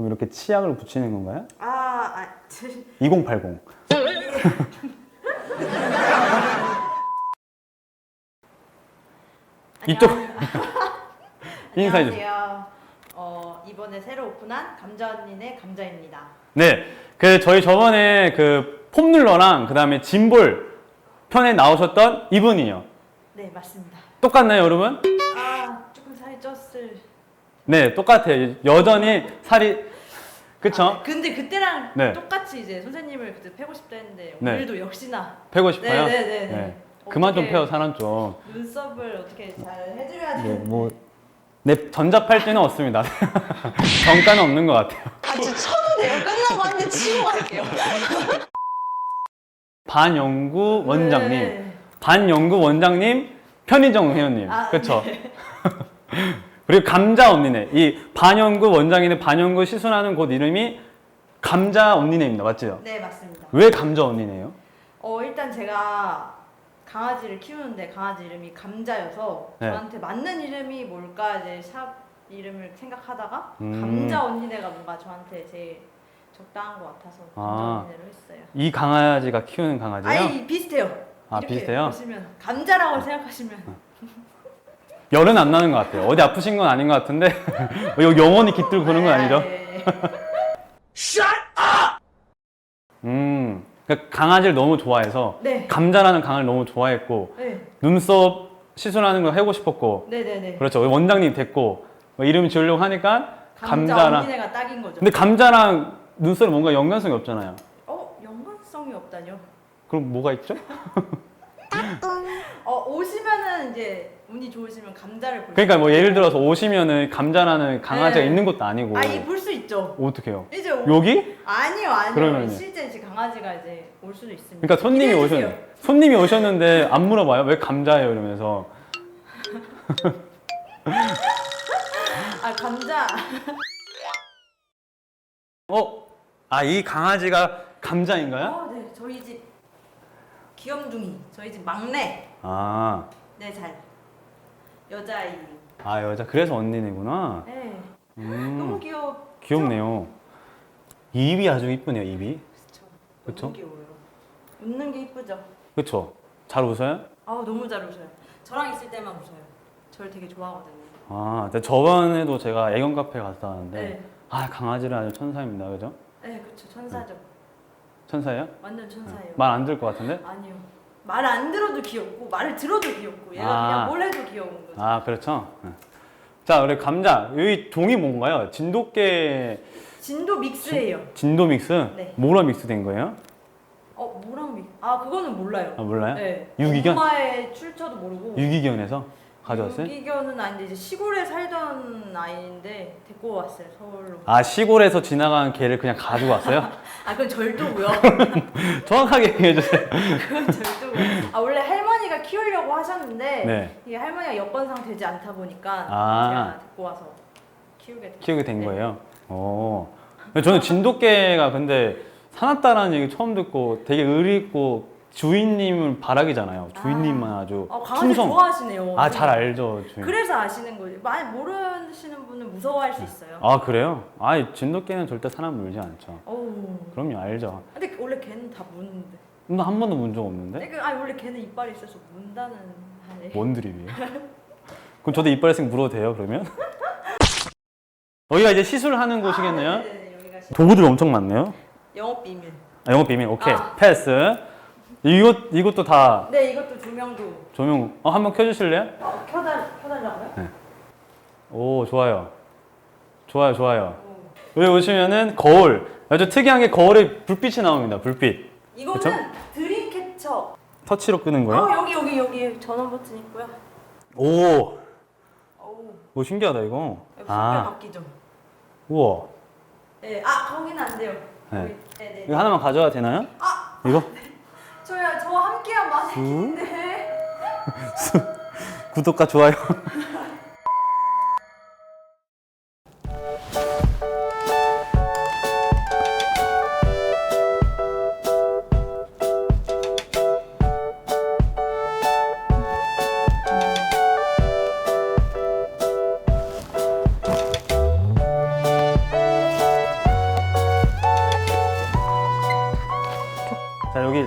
그럼 이렇게 치약을 붙이는 건가요? 아, 아 2080. 이쪽 인사해 주세요. 안녕하세요. 어, 이번에 새로 오픈한 감자 언니네 감자입니다. 네, 그 저희 저번에 그 폼룰러랑 그 다음에 짐볼 편에 나오셨던 이분이요. 네, 맞습니다. 똑같나요, 여러분? 아, 조금 살이 쪘을. 네, 똑같아요. 여전히 살이 그쵸? 아, 근데 그때랑 네. 똑같이 이제 선생님을 그때 패고 싶다 했는데 네. 오늘도 역시나 패고 싶어요. 네, 네, 네, 네. 그만 좀 어떻게 패요, 사람 좀. 눈썹을 어떻게 잘 해드려야 네. 뭐 네, 전자팔찌는 없습니다. 정가는 없는 것 같아요. 아, 진짜 쳐도 돼요. 끝나고 한대 치고 갈게요. 반영구 원장님, 네. 반영구 원장님, 편의정 회원님, 아, 그렇죠? 그리고 감자 언니네. 이 반영구 원장님의 반영구 시순하는 곳 이름이 감자 언니네입니다. 맞죠? 네, 맞습니다. 왜 감자 언니네요? 어, 일단 제가 강아지를 키우는데 강아지 이름이 감자여서 네. 저한테 맞는 이름이 뭘까 이제 샵 이름을 생각하다가 음. 감자 언니네가 뭔가 저한테 제일 적당한 것 같아서 감자 아. 언니네로 했어요. 이 강아지가 키우는 강아지요? 아니 비슷해요. 아, 이렇게 비슷해요? 보시면 감자라고 생각하시면 열은 안 나는 것 같아요. 어디 아프신 건 아닌 것 같은데 여기 영원히 깃들고 그런 건 아니죠? 네. 음, 그러니까 강아지를 너무 좋아해서 네. 감자라는 강아지를 너무 좋아했고 네. 눈썹 시술하는 걸 하고 싶었고 네네네. 그렇죠. 원장님 됐고 뭐 이름 지으려고 하니까 감자 감자랑 언니네가 딱인 거죠. 근데 감자랑 눈썹이 뭔가 연관성이 없잖아요. 어 연관성이 없다뇨. 그럼 뭐가 있죠? 어 오시면은 이제 운이 좋으시면 감자를 볼. 그러니까 뭐 예를 들어서 오시면은 감자라는 강아지가 네. 있는 것도 아니고 아이 볼수 있죠. 어떻게 해요? 이제 오... 여기? 아니요 아니요. 그러면요? 실제 이제 강아지가 이제 올 수도 있습니다. 그러니까 손님이 기대해 오셨 주세요. 손님이 오셨는데 안 물어봐요? 왜 감자예요? 이러면서 아 감자. 어? 아 이 강아지가 감자인가요? 어, 네 저희 집 귀염둥이. 저희 집 막내. 아, 네 잘. 여자아이. 아 여자 그래서 언니네구나. 네. 음. 너무 귀여워. 귀엽네요. 입이 아주 이쁘네요, 입이. 그쵸. 그쵸? 너무 귀여워요. 웃는 게 이쁘죠. 그쵸? 잘 웃어요? 아우 너무 잘 웃어요. 저랑 있을 때만 웃어요. 저를 되게 좋아하거든요. 아, 근데 저번에도 제가 애견 카페 갔다 왔는데, 네. 아, 강아지는 아주 천사입니다. 그죠? 네, 그쵸. 천사죠. 천사예요? 완전 천사예요. 말 안 들을 것 같은데? 아니요. 말 안 들어도 귀엽고 말을 들어도 귀엽고 얘가 아. 그냥 뭘 해도 귀여운 거죠. 아, 그렇죠? 네. 자, 우리 감자. 여기 종이 뭔가요? 진돗개, 진도 믹스예요. 진도 믹스? 네. 뭐랑 믹스된 거예요? 어, 뭐랑 믹? 아, 그거는 몰라요. 아, 몰라요? 네. 유기견? 엄마의 출처도 모르고. 유기견에서 가져왔어요? 유기견은 아닌데 이제 시골에 살던 아이인데 데리고 왔어요 서울로. 아, 시골에서 지나간 개를 그냥 가지고 왔어요? 아 그건 절도고요. 정확하게 얘기해주세요. 그건 절도고요. 아 원래 할머니가 키우려고 하셨는데 네. 이게 할머니가 여건상 되지 않다 보니까 아. 제가 데리고 와서 키우게 됐어요. 키우게 된 네. 거예요? 오. 저는 진돗개가 근데 사납다라는 얘기 처음 듣고 되게 의리 있고 주인님을 바라기잖아요. 주인님만 아주 아, 강아지 충성. 좋아하시네요. 아, 잘 알죠, 주인. 그래서 아시는 거예요. 많이 모르시는 분은 무서워할 수 있어요. 아, 그래요? 아, 진돗개는 절대 사람 물지 않죠. 어우. 그럼요, 알죠. 근데 원래 걔는 다 무는데. 나 한 번도 문 적 없는데? 그 아니 원래 걔는 이빨이 있어서 문다는 하네. 뭔 드립이에요? 그럼 저도 이빨 있으면 물어도 돼요, 그러면? 여기가 이제 시술하는 곳이겠네요? 아, 네네네, 여기가 시- 도구들이 엄청 많네요. 영업 비밀. 아, 영업 비밀, 오케이. 아. 패스. 이것, 이것도 다 네, 이것도 조명도 조명, 어, 한번 켜주실래요? 어, 켜달 켜달라고요? 오, 좋아요. 좋아요, 좋아요. 오. 여기 오시면은 거울. 아주 특이한 게 거울에 불빛이 나옵니다, 불빛. 이거는? 드림캐쳐. 터치로 끄는 거예요? 어 여기 여기 여기 전원 버튼 있고요. 오, 어우 오, 신기하다, 이거. 여기 색깔 아, 바뀌죠. 우와. 네, 아 거기는 안 돼요. 네. 거기- 네네. 이거 하나만 가져가도 되나요? 이거? 구. 네. 구독과 좋아요. 자 여기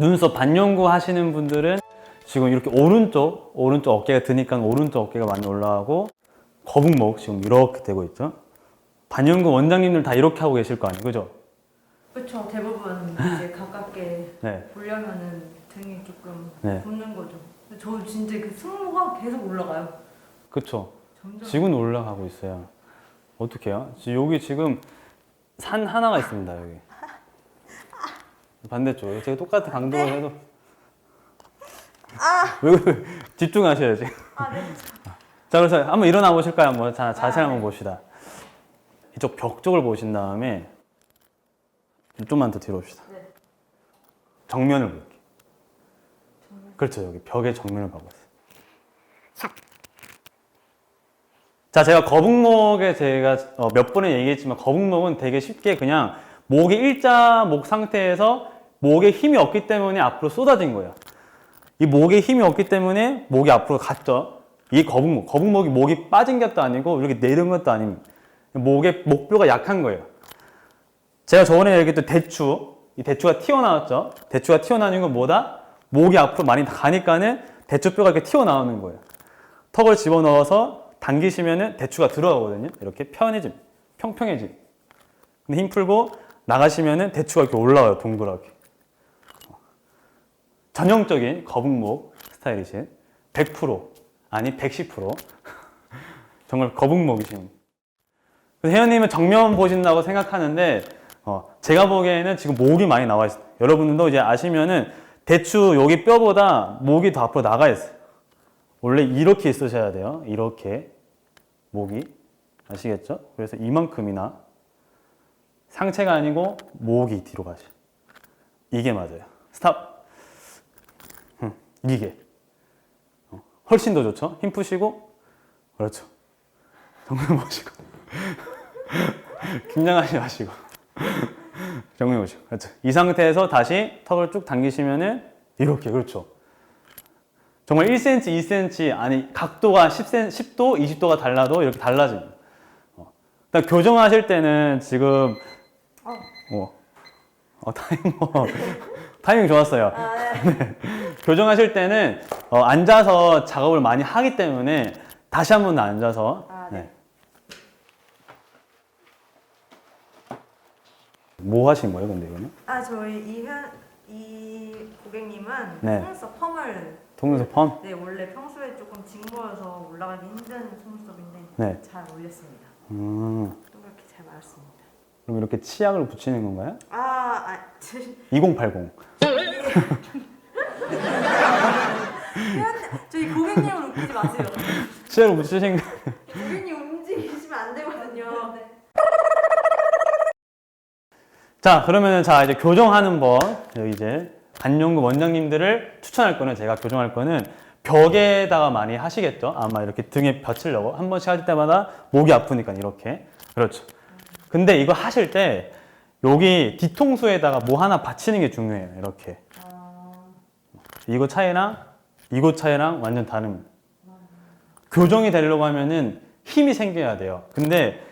눈썹 반영구 하시는 분들은 지금 이렇게 오른쪽 오른쪽 어깨가 드니까 오른쪽 어깨가 많이 올라가고 거북목 지금 이렇게 되고 있죠. 반영구 원장님들 다 이렇게 하고 계실 거 아니에요, 그죠? 그렇죠. 대부분 이제 가깝게 네. 보려면은 등이 조금 네. 붓는 거죠. 근데 저 진짜 그 승모가 계속 올라가요. 점점. 지금 올라가고 있어요. 어떻게 해요? 지금 여기 지금 산 하나가 있습니다, 여기. 반대쪽. 제가 똑같은 강도를 해도. 왜, 왜, 집중하셔야지. 아, 네. 자, 그래서 한번 일어나 보실까요? 한번 자, 자세 아, 한번 네. 봅시다. 이쪽 벽 쪽을 보신 다음에 좀만 더 뒤로 옵시다. 네. 정면을 볼게요. 그렇죠. 여기 벽의 정면을 보고 있어요. 자, 제가 거북목에 제가 어, 몇 번에 얘기했지만 거북목은 되게 쉽게 그냥 목이 일자 목 상태에서 목에 힘이 없기 때문에 앞으로 쏟아진 거예요. 이 목에 힘이 없기 때문에 목이 앞으로 갔죠. 이 거북목, 거북목이 목이 빠진 것도 아니고 이렇게 내려온 것도 아닙니다. 목의 목뼈가 약한 거예요. 제가 저번에 얘기했던 대추, 이 대추가 튀어나왔죠. 대추가 튀어나오는 건 뭐다? 목이 앞으로 많이 가니까는 대추뼈가 이렇게 튀어나오는 거예요. 턱을 집어넣어서 당기시면은 대추가 들어가거든요. 이렇게 편해짐, 평평해짐. 근데 힘 풀고 나가시면은 대추가 이렇게 올라와요. 동그랗게. 전형적인 거북목 스타일이신 100% 아니 110% 정말 거북목이신 그래서 혜연님은 정면 보신다고 생각하는데 어, 제가 보기에는 지금 목이 많이 나와 있어요. 여러분들도 이제 아시면은 대추 여기 뼈보다 목이 더 앞으로 나가 있어요. 원래 이렇게 있으셔야 돼요. 이렇게 목이 아시겠죠? 그래서 이만큼이나 상체가 아니고 목이 뒤로 가죠. 이게 맞아요. 스탑. 음, 이게 어, 훨씬 더 좋죠. 힘 푸시고 그렇죠. 정면 보시고 긴장하지 마시고 정면 보시고 그렇죠. 이 상태에서 다시 턱을 쭉 당기시면은 이렇게 그렇죠. 정말 1cm, 2cm 아니 각도가 10cm, 10도, 20도가 달라도 이렇게 달라집니다. 어. 일단 교정하실 때는 지금 어. 어, 어 타이밍 뭐 타이밍 좋았어요. 아, 네. 교정하실 때는 어, 앉아서 작업을 많이 하기 때문에 다시 한 번 더 앉아서 아, 네. 네. 뭐 하신 거예요, 근데 이거는? 아, 저희 이현 이 고객님은 네. 속눈썹 펌을 속눈썹 펌? 네, 원래 평소에 조금 직모여서 올라가기 힘든 속눈썹인데 네. 잘 올렸습니다. 음, 또 그렇게 잘 말았습니다. 그럼 이렇게 치약을 붙이는 건가요? 아, 아, 저- 2080. 저희 고객님을 웃기지 마세요. 치약을 붙이신 거. 고객님 움직이시면 안 되거든요. 자, 그러면은 자, 이제 교정하는 법. 여기 이제 반영구 원장님들을 추천할 거는 제가 교정할 거는 벽에다가 많이 하시겠죠? 아마 이렇게 등에 벼치려고 한 번씩 하실 때마다 목이 아프니까 이렇게. 그렇죠. 근데 이거 하실 때 여기 뒤통수에다가 뭐 하나 받치는 게 중요해요. 이렇게. 아, 이거 차이랑 이거 차이랑 완전 다릅니다. 교정이 되려고 하면은 힘이 생겨야 돼요. 근데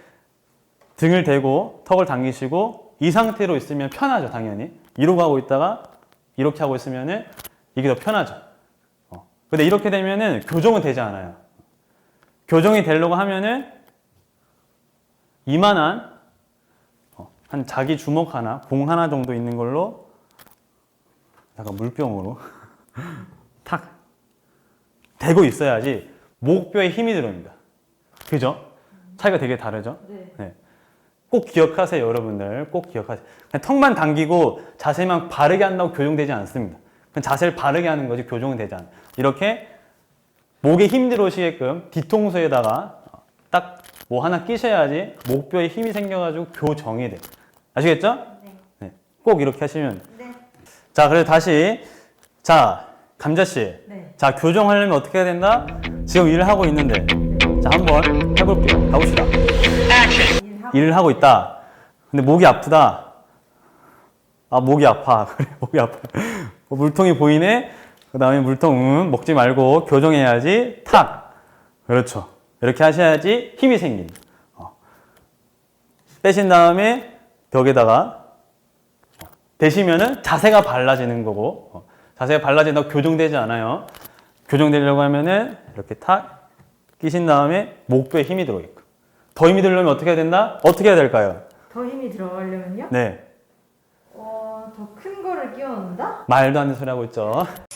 등을 대고 턱을 당기시고 이 상태로 있으면 편하죠, 당연히. 이러고 하고 있다가 이렇게 하고 있으면은 이게 더 편하죠. 어. 근데 이렇게 되면은 교정은 되지 않아요. 교정이 되려고 하면은 이만한 어, 한 자기 주먹 하나, 공 하나 정도 있는 걸로 약간 물병으로 탁 대고 있어야지 목뼈에 힘이 들어옵니다. 그죠? 차이가 되게 다르죠? 네. 꼭 기억하세요, 여러분들. 꼭 기억하세요. 그냥 턱만 당기고 자세만 바르게 한다고 교정되지 않습니다. 그냥 자세를 바르게 하는 거지 교정은 되지 않아요. 이렇게 목에 힘 들어오시게끔 뒤통수에다가 딱 뭐 하나 끼셔야지 목뼈에 힘이 생겨가지고 교정이 돼요. 아시겠죠? 네. 네. 꼭 이렇게 하시면. 네. 자, 그래서 다시. 자, 감자씨. 네. 자, 교정하려면 어떻게 해야 된다? 지금 일을 하고 있는데. 자, 한번 해볼게요. 가봅시다. 일을 하고 있다. 근데 목이 아프다. 아, 목이 아파. 그래, 목이 아파. 어, 물통이 보이네? 그 다음에 물통, 음, 먹지 말고 교정해야지. 탁. 그렇죠. 이렇게 하셔야지 힘이 생깁니다. 어. 빼신 다음에 벽에다가 어, 되시면은 자세가 발라지는 거고 어, 자세가 발라진다고 교정되지 않아요. 교정되려고 하면은 이렇게 탁 끼신 다음에 목뼈에 힘이 들어오게끔. 더 힘이 들려면 어떻게 해야 된다? 어떻게 해야 될까요? 더 힘이 들어가려면요? 네. 어, 더 큰 거를 끼워 넣는다? 말도 안 되는 소리 하고 있죠.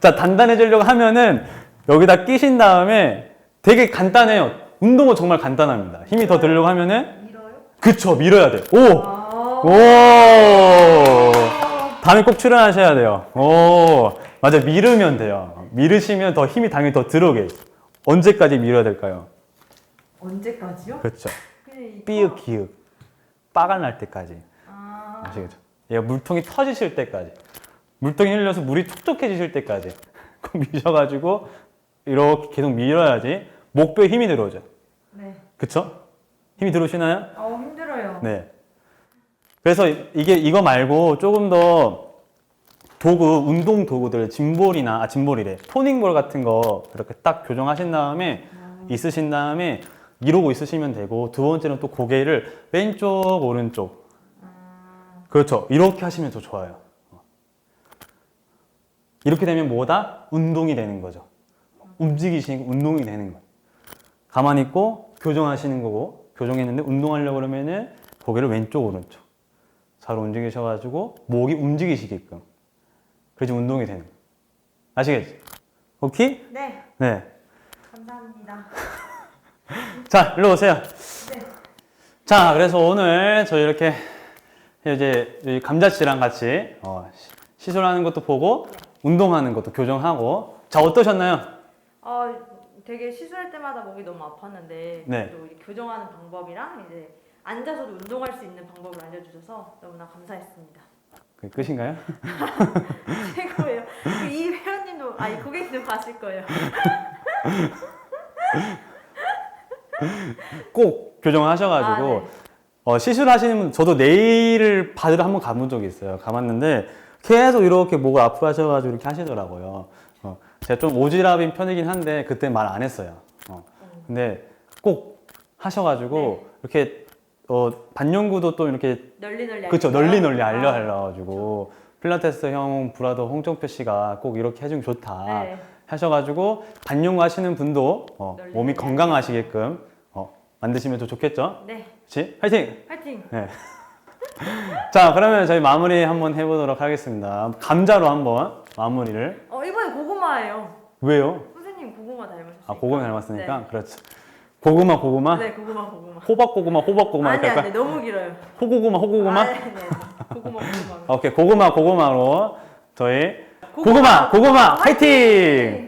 자, 단단해지려고 하면은 여기다 끼신 다음에 되게 간단해요. 운동은 정말 간단합니다. 힘이 더 들려고 하면은 밀어요? 그쵸, 밀어야 돼. 오! 아. 오! 다음에 꼭 출연하셔야 돼요. 오! 맞아, 밀으면 돼요. 밀으시면 더 힘이 당연히 더 들어오게. 언제까지 밀어야 될까요? 언제까지요? 그렇죠. 그냥 이 삐윽 기윽 빠가 날 때까지 아. 아시겠죠? 얘가 물통이 터지실 때까지 물통이 흘려서 물이 촉촉해지실 때까지 꼭 미셔가지고 이렇게 계속 밀어야지 목뼈에 힘이 들어오죠. 네. 그쵸? 힘이 들어오시나요? 어, 힘들어요. 네. 그래서 이게 이거 말고 조금 더 도구 운동 도구들 짐볼이나 아 짐볼이래 토닝볼 같은 거 이렇게 딱 교정하신 다음에 있으신 다음에 이러고 있으시면 되고 두 번째는 또 고개를 왼쪽 오른쪽 그렇죠 이렇게 하시면 더 좋아요 이렇게 되면 뭐다 운동이 되는 거죠 움직이시는 거, 운동이 되는 거예요 가만히 있고 교정하시는 거고 교정했는데 운동하려고 그러면은 고개를 왼쪽 오른쪽 잘 움직이셔가지고 목이 움직이시게끔 그래야지 운동이 되는 거예요 아시겠지? 오케이? 네. 네. 감사합니다. 자, 일로 오세요. 네. 자, 그래서 오늘 저희 이렇게 이제 이 감자씨랑 같이 어, 시- 시술하는 것도 보고 운동하는 것도 교정하고 자 어떠셨나요? 어, 되게 시술할 때마다 목이 너무 아팠는데 네. 또 이렇게 교정하는 방법이랑 이제 앉아서도 운동할 수 있는 방법을 알려주셔서 너무나 감사했습니다. 그 끝인가요? 최고예요. 이 회원님도 아니 고객님도 봤을 거예요. 꼭 교정하셔가지고 아, 네. 어, 시술하시는 분 저도 네일을 받으러 한번 가본 적이 있어요. 가봤는데 계속 이렇게 목을 아프하셔가지고 이렇게 하시더라고요. 어, 제가 좀 오지랖인 편이긴 한데 그때 말 안 했어요. 어, 근데 꼭 하셔가지고 네. 이렇게 어, 반영구도 또 이렇게 널리 널리 그쵸 알려줘요? 널리 널리 알려 아, 알려가지고 필라테스 형 브라더 홍정표 씨가 꼭 이렇게 해주면 좋다 네. 하셔가지고 반영구 하시는 분도 어, 널리 몸이 널리 건강하시게끔 어, 만드시면 더 좋겠죠? 네. 그렇지? 화이팅! 파이팅. 네. 자 그러면 저희 마무리 한번 해보도록 하겠습니다. 감자로 한번 마무리를 어 이번에 고구마예요. 왜요? 선생님 고구마 닮으셨어요. 아 고구마 닮았으니까 그렇죠. 고구마 고구마 네. 네 고구마 고구마. 호박 고구마 호박 고구마 아니 이렇게 아니? 너무 길어요. 호고구마 호고구마 아, 네, 네. 고구마 고구마. 오케이 고구마 고구마로 저희 고구마, 고구마 고구마 고구마 화이팅!